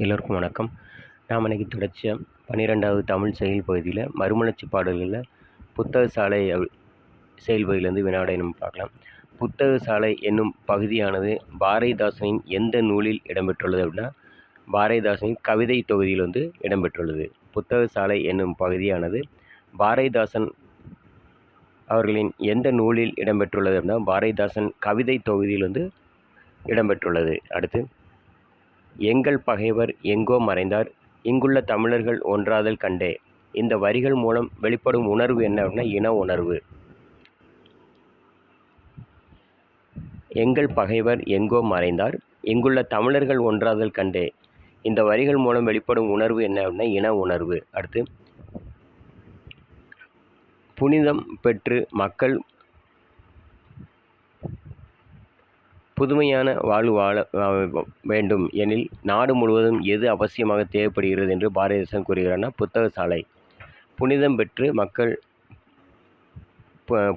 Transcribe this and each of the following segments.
எல்லோருக்கும் வணக்கம். நாம் அன்றைக்கி தொடர்ச்சியாக பன்னிரெண்டாவது தமிழ் செயல் பகுதியில் மறுமலர்ச்சி பாடல்களில் புத்தக சாலை செயல் பகுதியிலேருந்து வினாடை நம்ம பார்க்கலாம். புத்தக சாலை என்னும் பகுதியானது பாரதிதாசனின் எந்த நூலில் இடம்பெற்றுள்ளது அப்படின்னா பாரதிதாசனின் கவிதை தொகுதியில் வந்து இடம்பெற்றுள்ளது. புத்தக சாலை என்னும் பகுதியானது பாரதிதாசன் அவர்களின் எந்த நூலில் இடம்பெற்றுள்ளது அப்படின்னா பாரதிதாசன் கவிதை தொகுதியில் வந்து இடம்பெற்றுள்ளது. அடுத்து எங்கள் பகைவர் எங்கோ மறைந்தார். இங்குள்ள தமிழர்கள் ஒன்றாதல் கண்டே. இந்த வரிகள் மூலம் வெளிப்படும் உணர்வு என்னன்னா இன உணர்வு. எங்கள் பகைவர் எங்கோ மறைந்தார். இங்குள்ள தமிழர்கள் ஒன்றாதல் கண்டே. இந்த வரிகள் மூலம் வெளிப்படும் உணர்வு என்ன அப்படின்னா இன உணர்வு. அடுத்து புனிதம் பெற்று மக்கள் புதுமையான வாழ்வு வாழ வா- வேண்டும். எனில் நாடு முழுவதும் எது அவசியமாக தேவைப்படுகிறது என்று பாரதிதாசன் கூறுகிறார்னா புத்தக சாலை. புனிதம் பெற்று மக்கள்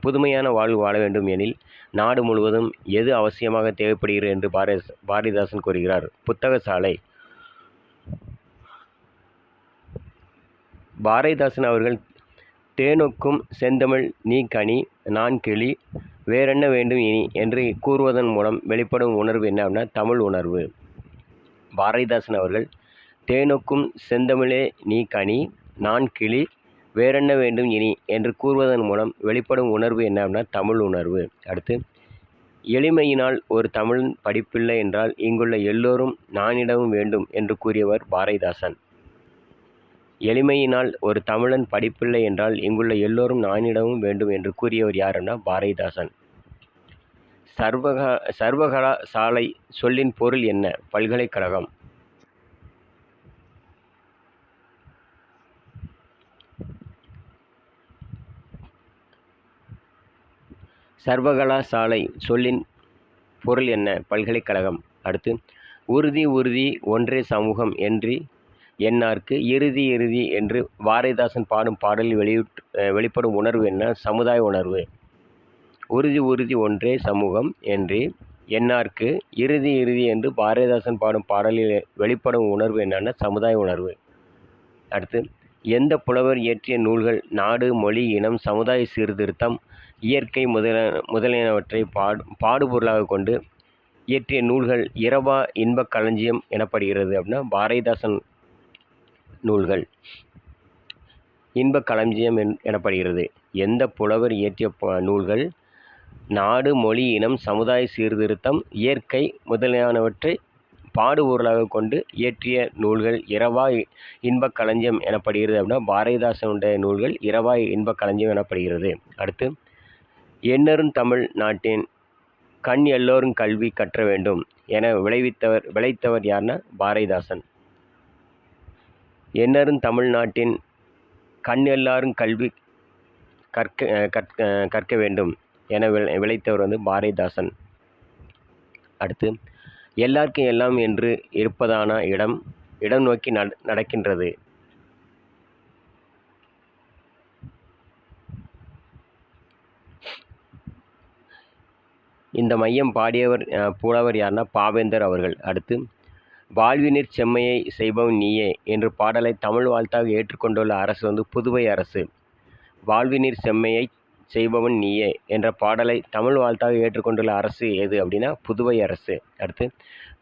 புதுமையான வாழ்வு வாழ வேண்டும் எனில் நாடு முழுவதும் எது அவசியமாக தேவைப்படுகிறது என்று பாரதி பாரதிதாசன் கூறுகிறார். புத்தக சாலை. பாரதிதாசன் அவர்கள் தேனொக்கும் செந்தமிழ் நீ கனி நான் கிளி வேறென்ன வேண்டும் இனி? என்று கூறுவதன் மூலம் வெளிப்படும் உணர்வு என்ன அப்படின்னா தமிழ் உணர்வு. பாரதிதாசன் அவர்கள் தேனுக்கும் செந்தமிழே நீ கனி நான் கிளி வேறென்ன வேண்டும் இனி? என்று கூறுவதன் மூலம் வெளிப்படும் உணர்வு என்ன அப்படின்னா தமிழ் உணர்வு. அடுத்து எளிமையினால் ஒரு தமிழன் படிப்பில்லை என்றால் இங்குள்ள எல்லோரும் நானிடமும் வேண்டும் என்று கூறியவர் பாரதிதாசன். எளிமையினால் ஒரு தமிழன் படிப்பில்லை என்றால் இங்குள்ள எல்லோரும் நானிடமும் வேண்டும் என்று கூறியவர் யாருன்னா பாரதிதாசன். சர்வகா சர்வகலா சாலை சொல்லின் பொருள் என்ன? பல்கலைக்கழகம். சர்வகலா சாலை சொல்லின் பொருள் என்ன? பல்கலைக்கழகம். அடுத்து உறுதி உறுதி ஒன்றே சமூகம் என்று என்னார்க்கு? இறுதி இறுதி என்று பாரதிதாசன் பாடும் பாடலில் வெளியிட்டு வெளிப்படும் உணர்வு என்ன? சமுதாய உணர்வு. உறுதி உறுதி ஒன்றே சமூகம் என்று என்னார்க்கு? இறுதி இறுதி என்று பாரதிதாசன் பாடும் பாடலில் வெளிப்படும் உணர்வு என்னன்னா சமுதாய உணர்வு. அடுத்து எந்த புலவர் இயற்றிய நூல்கள் நாடு மொழி இனம் சமுதாய சீர்திருத்தம் இயற்கை முதல முதலியனவற்றை பாடு பாடுபொருளாக கொண்டு இயற்றிய நூல்கள் இரவா இன்பக் களஞ்சியம் எனப்படுகிறது அப்படின்னா பாரதிதாசன் நூல்கள். இன்பக் களஞ்சியம் என் எனப்படுகிறது. எந்த புலவர் இயற்றிய ப- நூல்கள்? நாடு மொழி இனம் சமுதாய சீர்திருத்தம் இயற்கை முதலியானவற்றை பாடுபொருளாக கொண்டு இயற்றிய நூல்கள் இரவா இன்பக் களஞ்சியம் எனப்படுகிறது அப்படின்னா பாரதிதாசனுடைய நூல்கள் இரவா இன்பக் களஞ்சியம் எனப்படுகிறது. அடுத்து எண்ணரும் தமிழ் நாட்டின் கண் எல்லோரும் கல்வி கற்ற வேண்டும் என விளைவித்தவர் விளைத்தவர் யாருன்னா பாரதிதாசன். என்னரும் தமிழ்நாட்டின் கண் எல்லாரும் கல்வி கற்க கற்க கற்க வேண்டும் என விளைத்தவர் வந்து பாரதிதாசன். அடுத்து எல்லாருக்கும் எல்லாம் என்று இருப்பதான இடம் இடம் நோக்கி நட நடக்கின்றது. இந்த மையம் பாடியவர் அஹ், புலவர் யாருன்னா பாவேந்தர் அவர்கள். அடுத்து வாழ்வினிற் செம்மையை செய்பவன் நீயே என்று பாடலை தமிழ் வாழ்த்தாக ஏற்றுக்கொண்டுள்ள அரசு வந்து புதுவை அரசு. வாழ்வினிற் செம்மையை செய்பவன் நீயே என்ற பாடலை தமிழ் வாழ்த்தாக ஏற்றுக்கொண்டுள்ள அரசு எது அப்படின்னா புதுவை அரசு. அடுத்து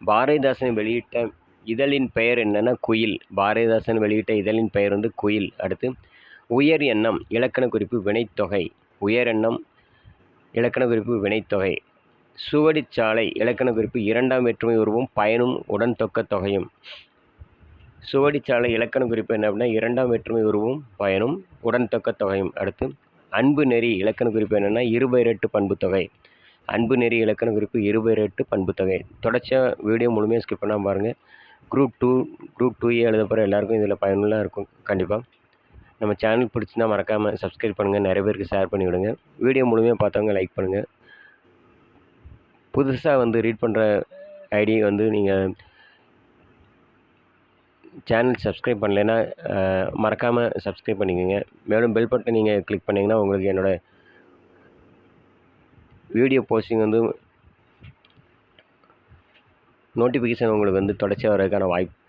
பாரதிதாசன் வெளியிட்ட இதழின் பெயர் என்னென்னா குயில். பாரதிதாசன் வெளியிட்ட இதழின் பெயர் வந்து குயில். அடுத்து உயர் எண்ணம் இலக்கண குறிப்பு வினைத்தொகை. உயர் எண்ணம் இலக்கண குறிப்பு வினைத்தொகை. சுவடிச்சாலை இலக்கண குறிப்பு இரண்டாம் வேற்றுமை உருவும் பயனும் உடன் தொக்க தொகையும். சுவடிச்சாலை இலக்கண குறிப்பு என்ன அப்படின்னா இரண்டாம் வேற்றுமை உருவும் பயனும் உடன் தொக்க தொகையும். அடுத்து அன்பு நெறி இலக்கண குறிப்பு என்னென்னா இருபெயரெட்டு பண்பு தொகை. அன்பு நெறி இலக்கண குறிப்பு இருபெயரெட்டு பண்பு தொகை. தொடர்ச்சியாக வீடியோ முழுமையாக ஸ்கிப் பண்ணால் பாருங்கள் group two group two A எழுத போகிற எல்லாருக்கும் இதில் பயனுள்ளதாக இருக்கும் கண்டிப்பாக நம்ம சேனல் பிடிச்சிருந்தால் மறக்காமல் சப்ஸ்கிரைப் பண்ணுங்கள் நிறைய பேருக்கு ஷேர் பண்ணிவிடுங்க. வீடியோ முழுமையாக பார்த்தவங்க லைக் பண்ணுங்கள் புதுசாக வந்து ரீட் பண்ணுற ஐடி வந்து நீங்கள் சேனல் சப்ஸ்கிரைப் பண்ணலைன்னா மறக்காமல் சப்ஸ்கிரைப் பண்ணிக்கோங்க. மேலும் பெல் பட்டன் நீங்கள் கிளிக் பண்ணிங்கன்னா உங்களுக்கு என்னோடய வீடியோ போஸ்டிங் வந்து நோட்டிஃபிகேஷன் உங்களுக்கு வந்து தொடர்ச்சியாக வரதுக்கான வாய்ப்பு